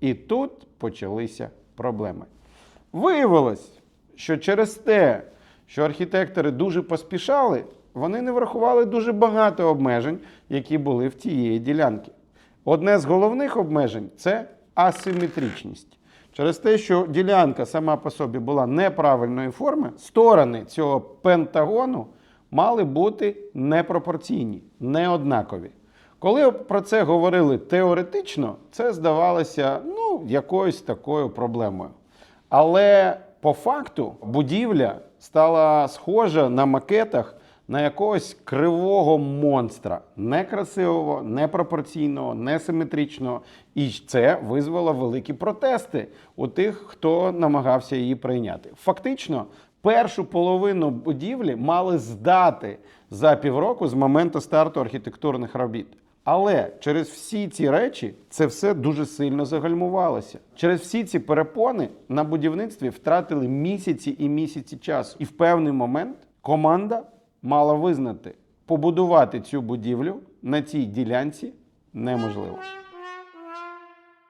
І тут почалися проблеми. Виявилось, що через те, що архітектори дуже поспішали, вони не врахували дуже багато обмежень, які були в тієї ділянки. Одне з головних обмежень це асиметричність. Через те, що ділянка сама по собі була неправильної форми, сторони цього пентагону мали бути непропорційні, неоднакові. Коли про це говорили теоретично, це здавалося ну, якоюсь такою проблемою. Але по факту будівля стала схожа на макетах на якогось кривого монстра, некрасивого, непропорційного, несиметричного. І це визвало великі протести у тих, хто намагався її прийняти. Фактично, першу половину будівлі мали здати за півроку з моменту старту архітектурних робіт. Але через всі ці речі це все дуже сильно загальмувалося. Через всі ці перепони на будівництві втратили місяці і місяці часу. І в певний момент команда мала визнати, побудувати цю будівлю на цій ділянці неможливо.